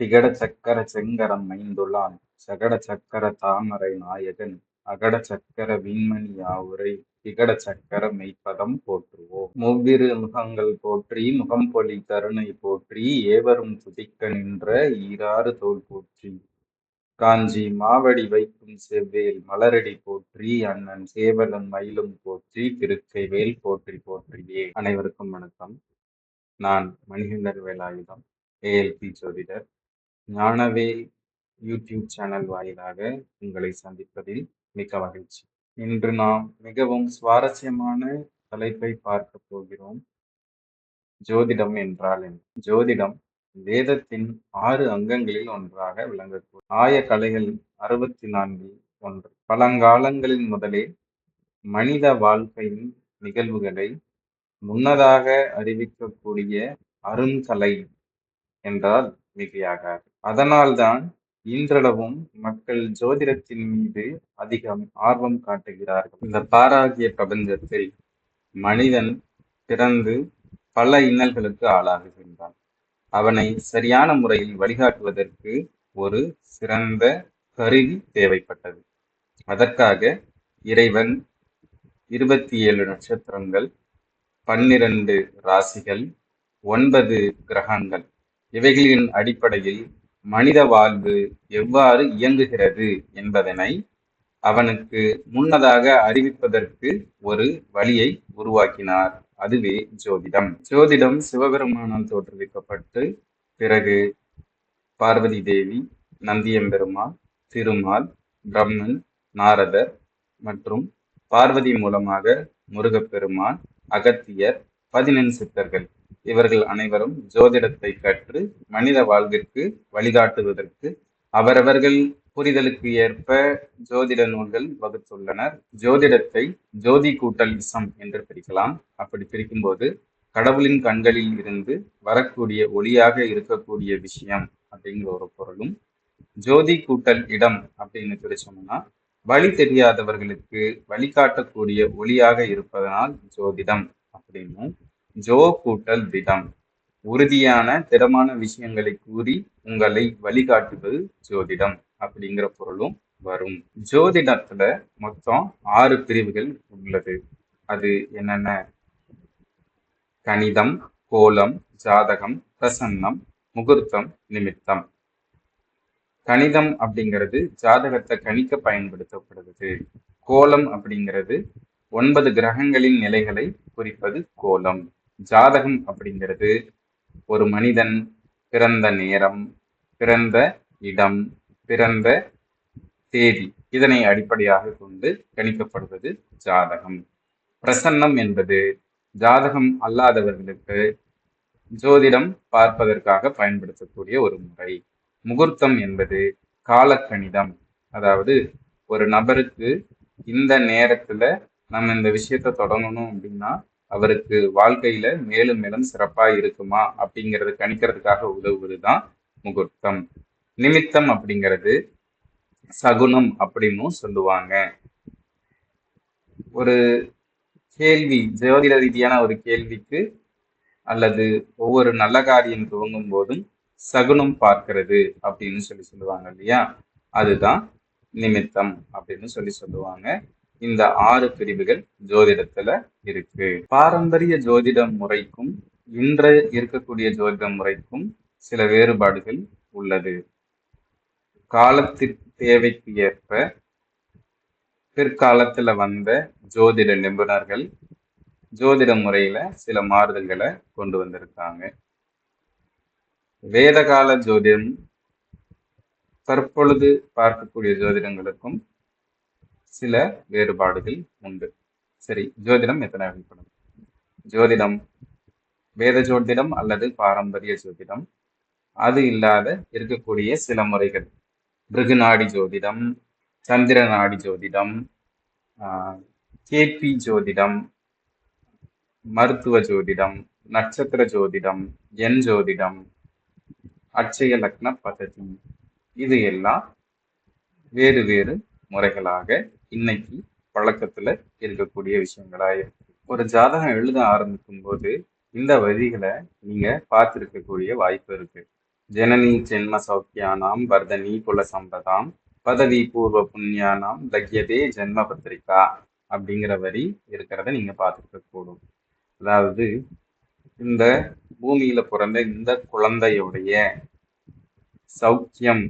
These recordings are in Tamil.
திகட சக்கர செங்கரம் மைந்துளான் சகட சக்கர தாமரை நாயகன் அகட சக்கர விண்மணி யாவுரை திகட சக்கர மெய்ப்பதம் போற்றுவோம். மூவிரு முகங்கள் போற்றி முகம்பொலி கருணை போற்றி ஏவரும் துதிக்க நின்ற ஈராறு தோல் போற்றி. காஞ்சி மாவடி வைக்கும் செவ்வேல் மலரடி போற்றி அண்ணன் சேவலன் மயிலும் போற்றி திருக்கை வேல் போற்றி போற்றியே. அனைவருக்கும் வணக்கம். நான் மணிகண்டர் வேலாயுதம் ஏஎல்பி ஜோதிடர். ஞானவேல் யூடியூப் சேனல் வாயிலாக உங்களை சந்திப்பதில் மிக்க மகிழ்ச்சி. இன்று நாம் மிகவும் சுவாரஸ்யமான தலைப்பை பார்க்க போகிறோம். ஜோதிடம் என்றால் என்ன? ஜோதிடம் வேதத்தின் ஆறு அங்கங்களில் ஒன்றாக விளங்கக்கூடும். ஆய கலைகள் அறுபத்தி நான்கில் ஒன்று. பழங்காலங்களில் முதலே மனித வாழ்க்கையின் நிகழ்வுகளை முன்னதாக அறிவிக்கக்கூடிய அருங்கலை என்றால் மிகையாகாது. அதனால்தான் இன்றளவும் மக்கள் ஜோதிடத்தின் மீது அதிகம் ஆர்வம் காட்டுகிறார்கள். இந்த பாராகிய பிரபஞ்சத்தில் மனிதன் பிறந்து பல இன்னல்களுக்கு ஆளாகுகின்றான் அவனை சரியான முறையில் வழிகாட்டுவதற்கு ஒரு சிறந்த கருவி தேவைப்பட்டது. அதற்காக இறைவன் இருபத்தி ஏழு நட்சத்திரங்கள் பன்னிரண்டு ராசிகள் ஒன்பது கிரகங்கள் இவைகளின் அடிப்படையில் மனித வாழ்வு எவ்வாறு இயங்குகிறது என்பதனை அவனுக்கு முன்னதாக அறிவிப்பதற்கு ஒரு வழியை உருவாக்கினார். அதுவே ஜோதிடம். ஜோதிடம் சிவபெருமானால் தோற்றுவிக்கப்பட்டு பிறகு பார்வதி தேவி நந்தியம்பெருமாள் திருமால் பிரம்மன் நாரதர் மற்றும் பார்வதி மூலமாக முருகப்பெருமான் அகத்தியர் பதினெண் சித்தர்கள். இவர்கள் அனைவரும் ஜோதிடத்தை கற்று மனித வாழ்விற்கு வழிகாட்டுவதற்கு அவரவர்கள் புரிதலுக்கு ஏற்ப ஜோதிட நூல்கள் வகுத்துள்ளனர். ஜோதிடத்தை ஜோதி கூட்டல் இசம் என்று பிரிக்கலாம். அப்படி பிரிக்கும்போது கடவுளின் கண்களில் இருந்து வரக்கூடிய ஒளியாக இருக்கக்கூடிய விஷயம் அப்படிங்கிற ஒரு பொருளும் ஜோதி கூட்டல் இடம் அப்படின்னு பிரிச்சோம்னா வழி தெரியாதவர்களுக்கு வழிகாட்டக்கூடிய ஒளியாக இருப்பதனால் ஜோதிடம் அப்படின்னும் ஜோ கூட்டல் விதம். உறுதியான திடமான விஷயங்களை கூறி உங்களை வழிகாட்டுவது ஜோதிடம் அப்படிங்கிற பொருளும் வரும். ஜோதிடத்துல மொத்தம் ஆறு பிரிவுகள் உள்ளது. அது என்னென்ன? கணிதம் கோலம் ஜாதகம் பிரசன்னம் முகூர்த்தம் நிமித்தம். கணிதம் அப்படிங்கிறது ஜாதகத்தை கணிக்க பயன்படுத்தப்படுகிறது. கோலம் அப்படிங்கிறது ஒன்பது கிரகங்களின் நிலைகளை குறிப்பது கோலம். ஜாதகம் அப்படிங்கிறது ஒரு மனிதன் பிறந்த நேரம் பிறந்த இடம் பிறந்த தேதி இதனை அடிப்படையாக கொண்டு கணிக்கப்படுவது ஜாதகம். பிரசன்னம் என்பது ஜாதகம் அல்லாதவர்களுக்கு ஜோதிடம் பார்ப்பதற்காக பயன்படுத்தக்கூடிய ஒரு முறை. முகூர்த்தம் என்பது காலக்கணிதம். அதாவது ஒரு நபருக்கு இந்த நேரத்துல நம்ம இந்த விஷயத்த தொடங்கணும் அப்படின்னா அவருக்கு வாழ்க்கையில மேலும் மேலும் சிறப்பா இருக்குமா அப்படிங்கறது கணிக்கிறதுக்காக உதவுவது தான் முகூர்த்தம். நிமித்தம் அப்படிங்கிறது சகுனம் அப்படின்னும் சொல்லுவாங்க. ஒரு கேள்வி ஜோதிட ரீதியான ஒரு கேள்விக்கு அல்லது ஒவ்வொரு நல்ல காரியம் துவங்கும் போதும் சகுனம் பார்க்கிறது அப்படின்னு சொல்லி சொல்லுவாங்க இல்லையா? அதுதான் நிமித்தம் அப்படின்னு சொல்லி சொல்லுவாங்க. இந்த ஆறு பிரிவுகள் ஜோதிடத்துல இருக்கு. பாரம்பரிய ஜோதிட முறைக்கும் இன்ற இருக்கக்கூடிய ஜோதிட முறைக்கும் சில வேறுபாடுகள் உள்ளது. காலத்திற்கு தேவைக்கு ஏற்ப பிற்காலத்துல வந்த ஜோதிட நிபுணர்கள் ஜோதிட முறையில சில மாறுதல்களை கொண்டு வந்திருக்காங்க. வேதகால ஜோதிடம் தற்பொழுது பார்க்கக்கூடிய ஜோதிடங்களுக்கும் சில வேறுபாடுகள் உண்டு. சரி ஜோதிடம் எத்தனை வகைப்படும்? ஜோதிடம் வேத ஜோதிடம் அல்லது பாரம்பரிய ஜோதிடம். அது இல்லாத இருக்கக்கூடிய சில முறைகள். பிருகுநாடி ஜோதிடம் சந்திர நாடி ஜோதிடம் கேபி ஜோதிடம் மருத்துவ ஜோதிடம் நட்சத்திர ஜோதிடம் என் ஜோதிடம் அட்சய லக்ன பததி இது எல்லாம் வேறு வேறு முறைகளாக இன்னைக்கு பழக்கத்துல இருக்கக்கூடிய விஷயங்களா இருக்கு. ஒரு ஜாதகம் எழுத ஆரம்பிக்கும் போது இந்த வரிகளை நீங்க பார்த்திருக்கக்கூடிய வாய்ப்பு இருக்கு. ஜனனி ஜென்ம சௌக்கியானாம் வர்தனி குல சம்பதாம் பதவி பூர்வ புண்ணியானாம் லக்யதே ஜென்ம பத்திரிகா அப்படிங்கிற வரி இருக்கிறத நீங்க பார்த்துருக்க கூடும். அதாவது இந்த பூமியில பிறந்த இந்த குழந்தையுடைய சௌக்கியம்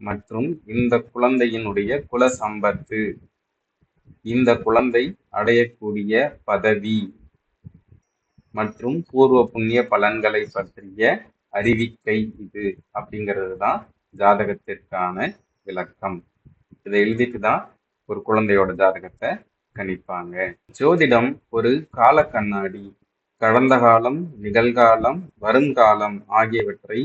மற்றும் இந்த குழந்தையினுடைய குல சம்பத்து இந்த குழந்தை அடையக்கூடிய பதவி மற்றும் பூர்வ புண்ணிய பலன்களை பற்றிய அறிவிக்கை இது அப்படிங்கிறது தான் ஜாதகத்திற்கான விளக்கம். இதை எழுதிட்டு தான் ஒரு குழந்தையோட ஜாதகத்தை கணிப்பாங்க. ஜோதிடம் ஒரு கால கண்ணாடி. கடந்த காலம் நிகழ்காலம் வருங்காலம் ஆகியவற்றை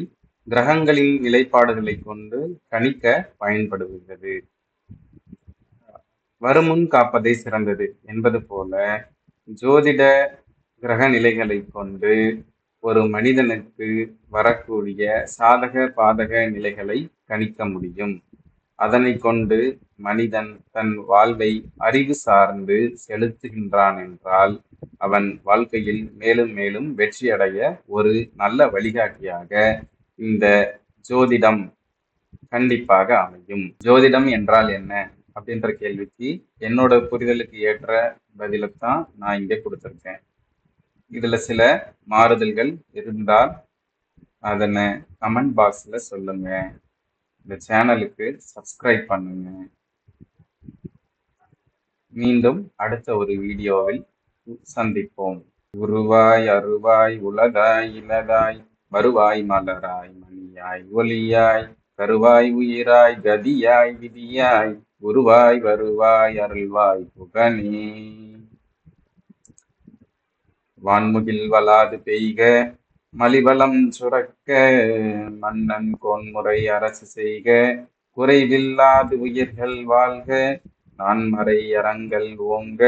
கிரகங்களின் நிலைப்பாடுகளை கொண்டு கணிக்க பயன்படுகிறது. வருமுன் காப்பதே சிறந்தது என்பது போல ஜோதிட கிரக நிலைகளை கொண்டு ஒரு மனிதனுக்கு வரக்கூடிய சாதக பாதக நிலைகளை கணிக்க முடியும். அதனை கொண்டு மனிதன் தன் வாழ்வை அறிவு சார்ந்து செலுத்துகின்றான் என்றால் அவன் வாழ்க்கையில் மேலும் மேலும் வெற்றியடைய ஒரு நல்ல வழிகாட்டியாக இந்த ஜோதிடம் கண்டிப்பாக அமையும். ஜோதிடம் என்றால் என்ன? அப்படின்ற கேள்விக்கு என்னோட புரிதலுக்கு ஏற்ற பதிலைத்தான் நான் இங்கே கொடுத்துருக்கேன். இதில் சில மாறுதல்கள் இருந்தால் அதனை கமெண்ட் பாக்ஸில் சொல்லுங்க. இந்த சேனலுக்கு சப்ஸ்கிரைப் பண்ணுங்க. மீண்டும் அடுத்த ஒரு வீடியோவில் சந்திப்போம். உருவாய் அருவாய் உலதாய் இலதாய் வருவாய் மலராய் மணியாய் ஒளியாய் கருவாய் உயிராய் கதியாய் விதியாய் குருவாய் வருவாய் அருள்வாய் புகனே. வான்முகில் வலாது பெய்க மலிவளம் சுரக்க மன்னன் கோன்முறை அரசு செய்க குறைவில்லாது உயிர்கள் வாழ்க நான்மறை அறங்கள் ஓங்க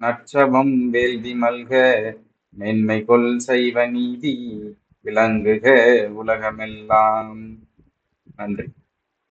நற்றவம் வேள்வி மல்க மேன்மை கொள் செய்வ நீதி விளங்குக உலகமெல்லாம். நன்றி.